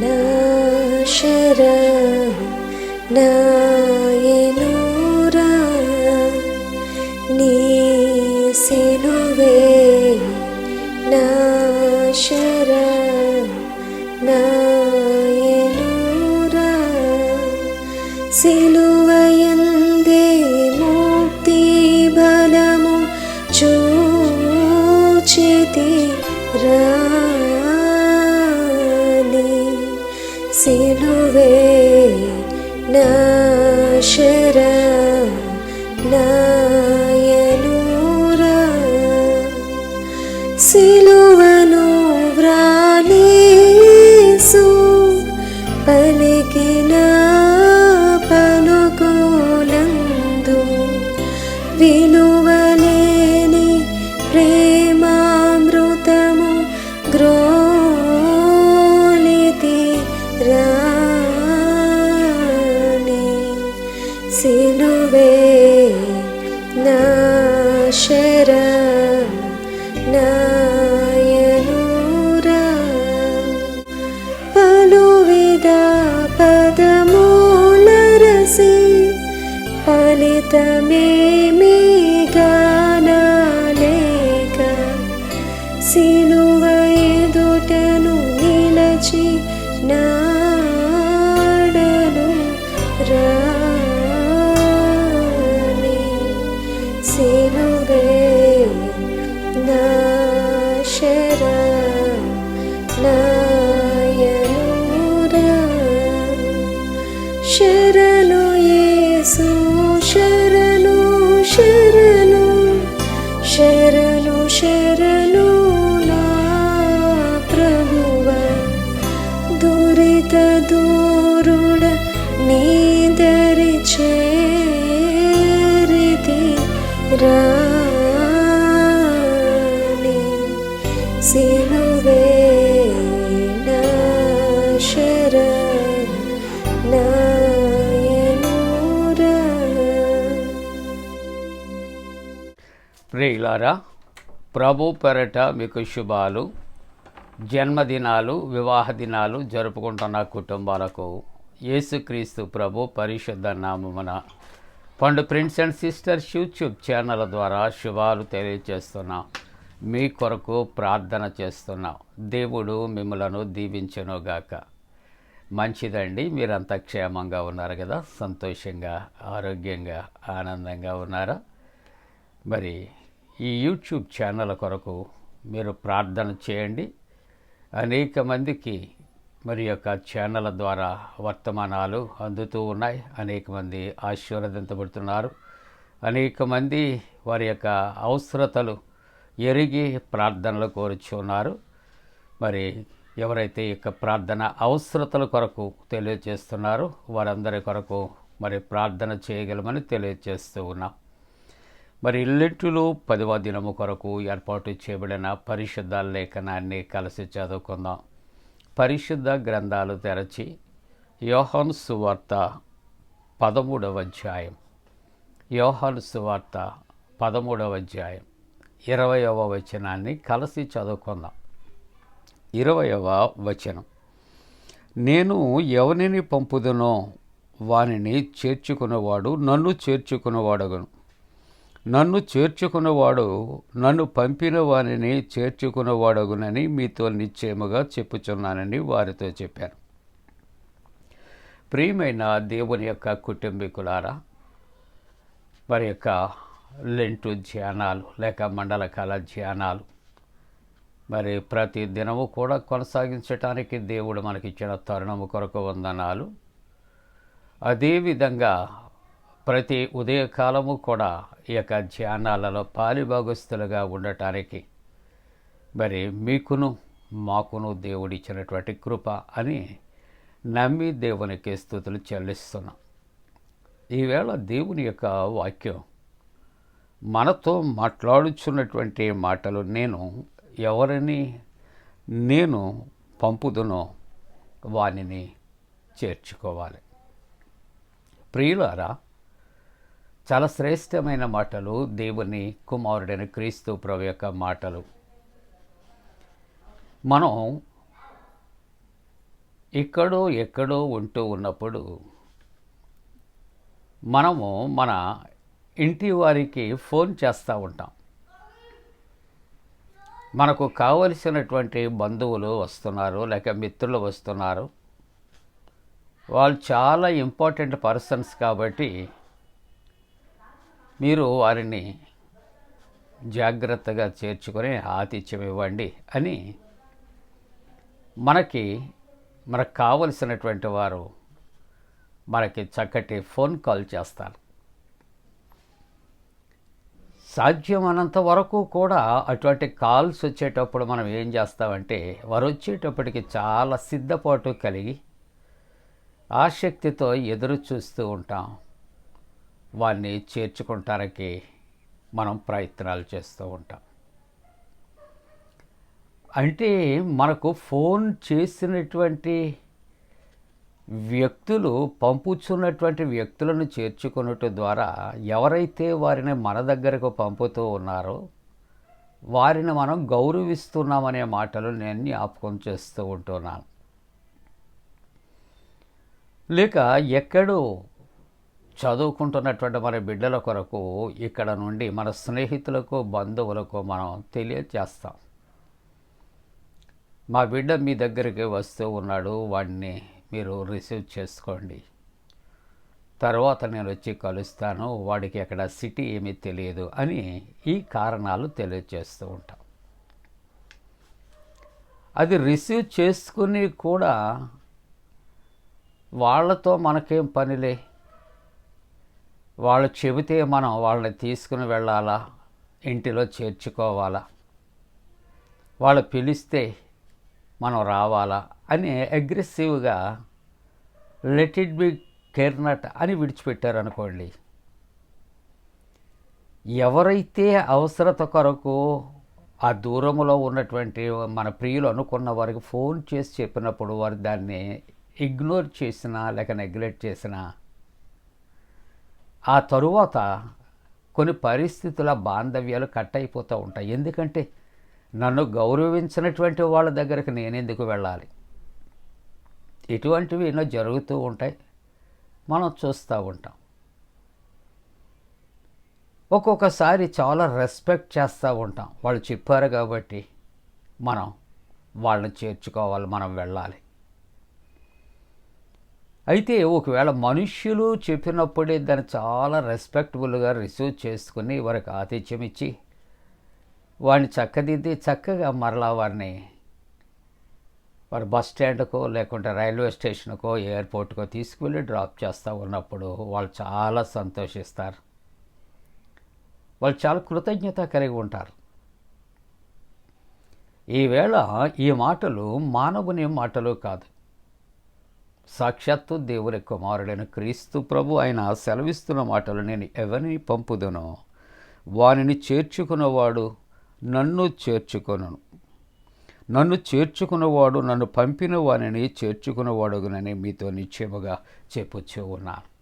నా శరణ్ నాయనురా. సిలువ శర నాయనురా. పలువిధ పదమూలరసి ఫలితమేమి గానలేక సిలువ ఎదుటను నిలచి నాడను రాని శరణు యేసు శరణు శరణు శరణు శరణు నా ప్రభువ. దురిత దూరుడ నీదరి చేరితి రా. ప్రియులారా ప్రభు పెరట మీకు శుభాలు. జన్మదినాలు వివాహ దినాలు జరుపుకుంటున్న కుటుంబాలకు యేసుక్రీస్తు ప్రభు పరిశుద్ధ నామమున Pandu prince and sisters YouTube channel ద్వారా శుభాలు తెలియజేస్తున్నాం. మీ కొరకు ప్రార్థన చేస్తున్నాం. దేవుడు మిమ్మలను దీవించనుగాక. మంచిదండి మీరంతా క్షేమంగా ఉన్నారు కదా సంతోషంగా ఆరోగ్యంగా ఆనందంగా ఉన్నారా? మరి ఈ యూట్యూబ్ ఛానల్ కొరకు మీరు ప్రార్థన చేయండి. అనేక మందికి మరి యొక్క ఛానల్ ద్వారా వర్తమానాలు అందుతూ ఉన్నాయి. అనేక మంది ఆశీర్వదించబడుతున్నారు అనేక మంది వారి యొక్క అవసరతలు ఎరిగి ప్రార్థనలు కోరుచున్నారు మరి ఎవరైతే యొక్క ప్రార్థన అవసరతల కొరకు తెలియజేస్తున్నారో వారందరి కొరకు మరి ప్రార్థన చేయగలమని తెలియజేస్తూ ఉన్నాం. మరి ఇల్లెట్టులో పదవ దినము కొరకు ఏర్పాటు చేయబడిన పరిశుద్ధ లేఖనాన్ని కలిసి చదువుకుందాం. పరిశుద్ధ గ్రంథాలు తెరచి యోహన్ సువార్త పదమూడవ అధ్యాయం. యోహన్ సువార్త పదమూడవ అధ్యాయం ఇరవయవ వచనాన్ని కలిసి చదువుకుందాం. ఇరవయవ వచనం. నేను ఎవరిని పంపుదనో వానిని చేర్చుకునేవాడు నన్ను చేర్చుకునేవాడగను. నన్ను చేర్చుకున్నవాడు నన్ను పంపిన వానిని చేర్చుకున్నవాడగునని మీతో నిశ్చయముగా చెప్పుచున్నానని వారితో చెప్పాను. ప్రియమైన దేవుని యొక్క కుటుంబీకులారా వారి యొక్క లెంటు ధ్యానాలు లేక మండలకాల ధ్యానాలు మరి ప్రతి దినము కూడా కొనసాగించటానికి దేవుడు మనకిచ్చిన తరుణము కొరకు వందనాలు. అదేవిధంగా ప్రతి ఉదయకాలము కూడా ఈ యొక్క ధ్యానాలలో పాలిభాగస్తులుగా ఉండటానికి మరి మీకును మాకును దేవుడిచ్చినటువంటి కృప అని నమ్మి దేవునికి స్థుతులు చెల్లిస్తున్నాం. ఈవేళ దేవుని యొక్క వాక్యం మనతో మాట్లాడుచున్నటువంటి మాటలు నేను ఎవరిని నేను పంపుదునో వానిని చేర్చుకోవాలి. ప్రియులారా చాలా శ్రేష్టమైన మాటలు దేవుని కుమారుడైన క్రీస్తు ప్రభు యొక్క మాటలు. మనం ఎక్కడో ఎక్కడో ఉంటూ ఉన్నప్పుడు మనము మన ఇంటి వారికి ఫోన్ చేస్తూ ఉంటాం. మనకు కావలసినటువంటి బంధువులు వస్తున్నారు లేక మిత్రులు వస్తున్నారు. వాళ్ళు చాలా ఇంపార్టెంట్ పర్సన్స్ కాబట్టి మీరు వారిని జాగ్రత్తగా చేర్చుకొని ఆతిథ్యం ఇవ్వండి అని మనకి మనకు కావలసినటువంటి వారు మనకి చక్కటి ఫోన్ కాల్ చేస్తారు. సాధ్యమైనంత వరకు కూడా అటువంటి కాల్స్ వచ్చేటప్పుడు మనం ఏం చేస్తామంటే వారు వచ్చేటప్పటికి చాలా సిద్ధపాటు కలిగి ఆసక్తితో ఎదురు చూస్తూ ఉంటాం. వారిని చేర్చుకుంటానికి మనం ప్రయత్నాలు చేస్తూ ఉంటాం. అంటే మనకు ఫోన్ చేసినటువంటి వ్యక్తులు పంపుచున్నటువంటి వ్యక్తులను చేర్చుకున్నట్టు ద్వారా ఎవరైతే వారిని మన దగ్గరకు పంపుతూ ఉన్నారో వారిని మనం గౌరవిస్తున్నామనే మాటలు నేను జ్ఞాపకం చేస్తూ ఉంటున్నాను. లేక ఎక్కడో చదువుకుంటున్నటువంటి మన బిడ్డల కొరకు ఇక్కడ నుండి మన స్నేహితులకు బంధువులకు మనం తెలియజేస్తాం మా బిడ్డ మీ దగ్గరికి వస్తూ ఉన్నాడు వాడిని మీరు రిసీవ్ చేసుకోండి. తర్వాత నేను వచ్చి కలుస్తాను వాడికి అక్కడ సిటీ ఏమీ తెలియదు అని ఈ కారణాలు తెలియజేస్తూ ఉంటాం. అది రిసీవ్ చేసుకుని కూడా వాళ్ళతో మనకేం పనిలే? వాళ్ళు చెబితే మనం వాళ్ళని తీసుకుని వెళ్ళాలా? ఇంటిలో చేర్చుకోవాలా? వాళ్ళు పిలిస్తే మనం రావాలా? అని అగ్రెసివ్గా లెట్ ఇట్ బి కేర్నట్ అని విడిచిపెట్టారనుకోండి. ఎవరైతే అవసరత కొరకు ఆ దూరంలో ఉన్నటువంటి మన ప్రియులు అనుకున్న వారికి ఫోన్ చేసి చెప్పినప్పుడు వారు దాన్ని ఇగ్నోర్ చేసినా లేక నెగ్లెక్ట్ చేసినా ఆ తరువాత కొన్ని పరిస్థితుల బాంధవ్యాలు కట్ అయిపోతూ ఉంటాయి. ఎందుకంటే నన్ను గౌరవించినటువంటి వాళ్ళ దగ్గరికి నేను ఎందుకు వెళ్ళాలి? ఇటువంటివి ఎన్నో జరుగుతూ ఉంటాయి. మనం చూస్తూ ఉంటాం. ఒక్కొక్కసారి చాలా రెస్పెక్ట్ చేస్తూ ఉంటాం. వాళ్ళు చెప్పారు కాబట్టి మనం వాళ్ళని చేర్చుకోవాలి మనం వెళ్ళాలి. అయితే ఒకవేళ మనుష్యులు చెప్పినప్పుడే దాన్ని చాలా రెస్పెక్టబుల్గా రిసీవ్ చేసుకుని వారికి ఆతిథ్యం ఇచ్చి వాడిని చక్కదిద్ది చక్కగా మరలా వారిని వారి బస్ స్టాండ్కో లేకుంటే రైల్వే స్టేషన్కో ఎయిర్పోర్ట్కో తీసుకువెళ్ళి డ్రాప్ చేస్తూ ఉన్నప్పుడు వాళ్ళు చాలా సంతోషిస్తారు. వాళ్ళు చాలా కృతజ్ఞత కలిగి ఉంటారు. ఈవేళ ఈ మాటలు మానవుని మాటలు కాదు. సాక్షాత్తు దేవుని కుమారుడైన క్రీస్తు ప్రభు ఆయన సెలవిస్తున్న మాటలు నేను ఎవరిని పంపుదనో వానిని చేర్చుకున్నవాడు నన్ను చేర్చుకొనను. నన్ను చేర్చుకున్నవాడు నన్ను పంపిన వానిని చేర్చుకున్నవాడుగునని మీతో నిశ్చయముగా చెప్పొచ్చు ఉన్నాను.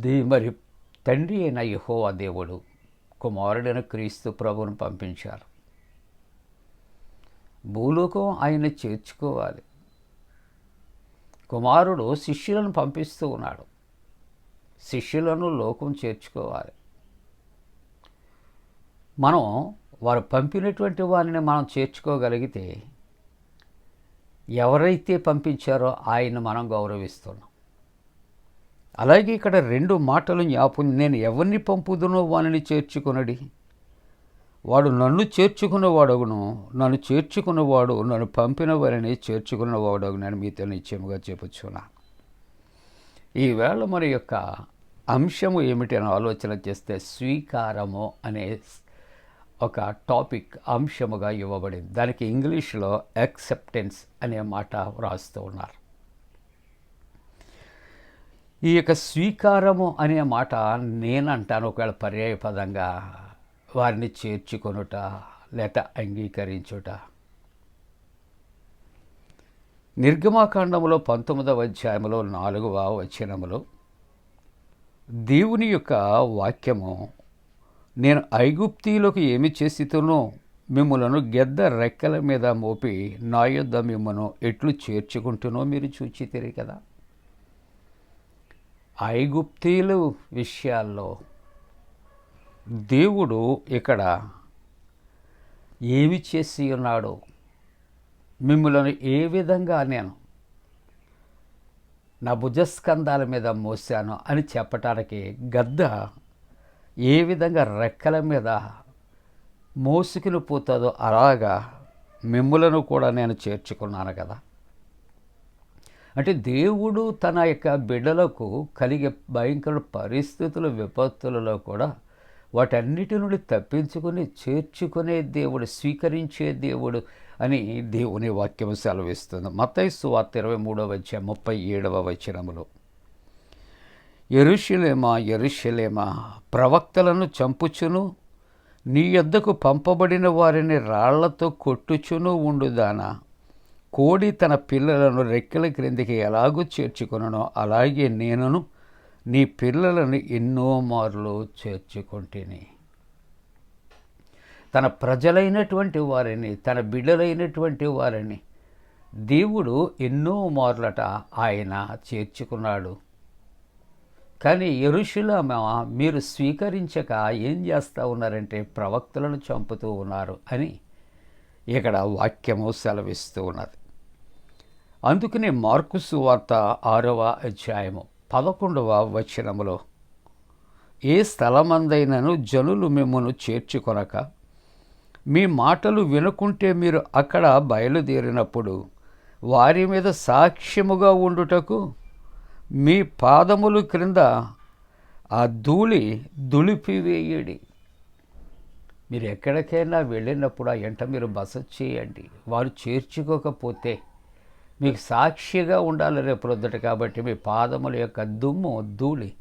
దే మరి తండ్రి అయిన యహోవా దేవుడు కుమారుడైన క్రీస్తు ప్రభును పంపించారు. భూలోకం ఆయన చేర్చుకోవాలి. కుమారుడు శిష్యులను పంపిస్తూ ఉన్నాడు. శిష్యులను లోకం చేర్చుకోవాలి. మనం వారు పంపినటువంటి వారిని మనం చేర్చుకోగలిగితే ఎవరైతే పంపించారో ఆయన మనం గౌరవిస్తున్నాం. అలాగే ఇక్కడ రెండు మాటలు జ్ఞాపం నేను ఎవరిని పంపుదునో వానిని చేర్చుకునడి. వాడు నన్ను చేర్చుకున్నవాడగును. నన్ను చేర్చుకున్నవాడు నన్ను పంపిన వారిని అని మీతో నిశ్చయముగా చెప్పుచున్నాను ఈవేళ మరి యొక్క అంశము ఏమిటి అని ఆలోచన చేస్తే స్వీకారము అనే ఒక టాపిక్ అంశముగా ఇవ్వబడింది. దానికి ఇంగ్లీష్లో యాక్సెప్టెన్స్ అనే మాట వ్రాస్తూ ఉన్నారు. ఈ యొక్క స్వీకారము అనే మాట నేనంటాను. ఒకవేళ పర్యాయ పదంగా వారిని చేర్చుకొనుట లేక అంగీకరించుట. నిర్గమాకాండములో పంతొమ్మిదవ అధ్యాయంలో నాలుగవ వచనములో దేవుని యొక్క వాక్యము నేను ఐగుప్తీలకు ఏమి చేసితునో మిమ్మలను గెద్ద రెక్కల మీద మోపి నా యొద్ద మిమ్మను ఎట్లు చేర్చుకుంటునో మీరు చూచితిరి కదా. ఐగుప్తీలు విషయాల్లో దేవుడు ఇక్కడ ఏమి చేసి ఉన్నాడో? మిమ్మల్ని ఏ విధంగా నేను నా భుజస్కంధాల మీద మోసాను అని చెప్పటానికి గద్ద ఏ విధంగా రెక్కల మీద మోసుకుని పోతుందో అలాగా మిమ్ములను కూడా నేను చేర్చుకున్నాను కదా. అంటే దేవుడు తన యొక్క బిడ్డలకు కలిగే భయంకర పరిస్థితులు విపత్తులలో కూడా వాటన్నిటి నుండి తప్పించుకొని చేర్చుకునే దేవుడు స్వీకరించే దేవుడు అని దేవుని వాక్యం సెలవిస్తుంది. మతైసు వార్త ఇరవై మూడవ వచ్చే ముప్పై ఏడవ వచనములో. ఎరుషులేమా ఎరుషులేమా ప్రవక్తలను చంపుచును నీ యొద్దకు పంపబడిన వారిని రాళ్ళతో కొట్టుచును ఉండుదానా కోడి తన పిల్లలను రెక్కల క్రిందికి ఎలాగూ చేర్చుకునో అలాగే నేనును నీ పిల్లలను ఎన్నో మార్లు చేర్చుకుంటేని. తన ప్రజలైనటువంటి వారిని తన బిడ్డలైనటువంటి వారిని దేవుడు ఎన్నో మార్లట ఆయన చేర్చుకున్నాడు. కానీ ఎరుషులమ మీరు స్వీకరించక ఏం చేస్తూ ఉన్నారంటే ప్రవక్తలను చంపుతూ ఉన్నారు అని ఇక్కడ వాక్యము సెలవిస్తూ ఉన్నది. అందుకనే మార్కుసు వార్త ఆరవ అధ్యాయము. పదకొండవ వచనములో ఏ స్థలమందైనను జనులు మిమ్మను చేర్చుకొనక మీ మాటలు వినుకుంటే మీరు అక్కడ బయలుదేరినప్పుడు వారి మీద సాక్ష్యముగా ఉండుటకు మీ పాదములు క్రింద ఆ ధూళి దులిపివేయడి. మీరు ఎక్కడికైనా వెళ్ళినప్పుడు ఆ ఎంట మీరు బస చేయండి. వారు చేర్చుకోకపోతే మీకు సాక్షిగా ఉండాలి రేపు రొద్దుట కాబట్టి మీ పాదముల యొక్క దుమ్ము ధూళి.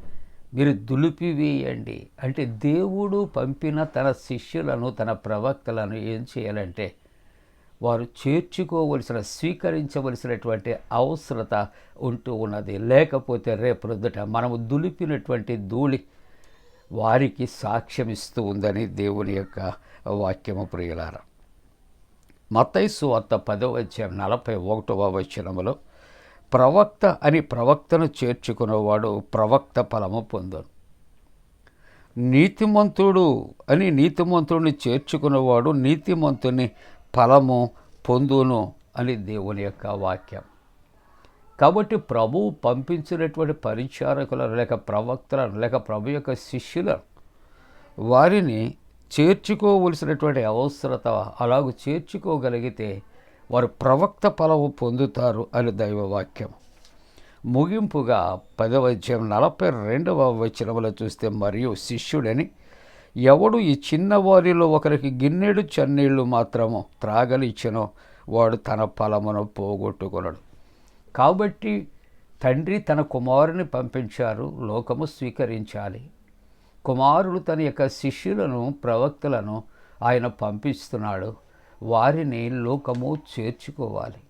మీరు దులిపివేయండి. అంటే దేవుడు పంపిన తన శిష్యులను తన ప్రవక్తలను ఏం చేయాలంటే వారు చేర్చుకోవలసిన స్వీకరించవలసినటువంటి అవసరత ఉంటూ ఉన్నది. లేకపోతే రేపు మనము దులిపినటువంటి ధూళి వారికి సాక్ష్యం ఇస్తూ ఉందని దేవుని యొక్క వాక్యము ప్రియులారా. మతైసు వార్త పదవ అధ్యాయం నలభై ఒకటవ వచనంలో ప్రవక్త అని ప్రవక్తను చేర్చుకునేవాడు ప్రవక్త ఫలము పొందును. నీతిమంతుడు అని నీతిమంతుడిని చేర్చుకునేవాడు నీతిమంతుని ఫలము పొందును అని దేవుని యొక్క వాక్యం. కాబట్టి ప్రభువు పంపించినటువంటి పరిచారకులను లేక ప్రవక్తలను లేక ప్రభు యొక్క శిష్యులను వారిని చేర్చుకోవలసినటువంటి అవసరత అలాగూ చేర్చుకోగలిగితే వారు ప్రవక్త ఫలము పొందుతారు అని దైవవాక్యం. ముగింపుగా పదవ అధ్యాయం నలభై రెండవ వచనంలో చూస్తే మరియు శిష్యుడని ఎవడు ఈ చిన్నవారిలో ఒకరికి గిన్నెడు చన్నీళ్ళు మాత్రము త్రాగలిచ్చినో వాడు తన ఫలమును పోగొట్టుకున్నాడు కాబట్టి తండ్రి తన కుమారుని పంపించారు లోకము స్వీకరించాలి. కుమారుడు తన యొక్క శిష్యులను ప్రవక్తలను ఆయన పంపిస్తున్నాడు. వారిని లోకము చేర్చుకోవాలి.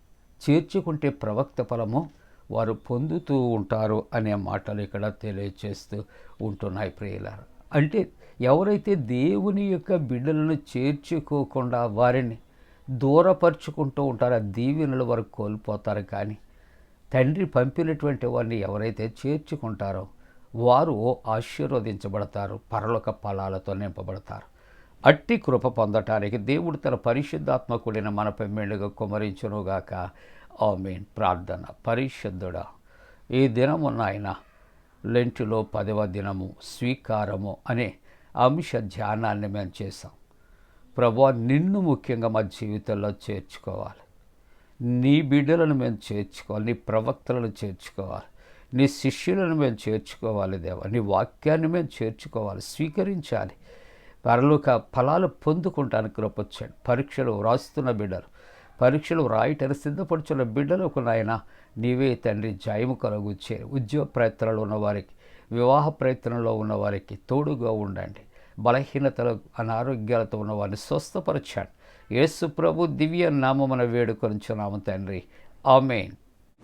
చేర్చుకుంటే ప్రవక్త ఫలము వారు పొందుతూ ఉంటారు అనే మాటలు ఇక్కడ తెలియచేస్తూ ఉంటున్నాయి ప్రియులారు. అంటే ఎవరైతే దేవుని యొక్క బిడ్డలను చేర్చుకోకుండా వారిని దూరపరుచుకుంటూ ఉంటారో ఆ దీవెనలు వారు కోల్పోతారు. కానీ తండ్రి పంపినటువంటి వారిని ఎవరైతే చేర్చుకుంటారో వారు ఆశీర్వదించబడతారు పరలోక ఫలాలతో నింపబడతారు. అట్టి కృప పొందటానికి దేవుడు తన పరిశుద్ధాత్మ కూడిన మనపై మెండుగా కుమరించునుగాక. ఆమెన్. ప్రార్థన. పరిశుద్ధుడా ఈ దినమున్న ఆయన లెంటిలో పదవ దినము స్వీకారము అనే అంశ ధ్యానాన్ని మేము చేసాం ప్రభు నిన్ను ముఖ్యంగా మా జీవితంలో చేర్చుకోవాలి. నీ బిడ్డలను మేము చేర్చుకోవాలి. నీ ప్రవక్తలను చేర్చుకోవాలి. నీ శిష్యులను మేము చేర్చుకోవాలి దేవా. నీ వాక్యాన్ని మేము చేర్చుకోవాలి. స్వీకరించాలి. పరలోక ఫలాలు పొందుకుంటానికి కృపొచ్చాడు. పరీక్షలు వ్రాస్తున్న బిడ్డలు పరీక్షలు వ్రాయటని సిద్ధపడుచున్న బిడ్డలకు నాయన నీవే తండ్రి జాయము కలుగుచ్చారు ఉద్యోగ ప్రయత్నాలు ఉన్నవారికి వివాహ ప్రయత్నంలో ఉన్నవారికి తోడుగా ఉండండి. బలహీనతలు అనారోగ్యాలతో ఉన్నవారిని స్వస్థపరచాడు. యేసు ప్రభు దివ్య నామమున వేడుకొనిచున్నాము తండ్రి. ఆమెన్.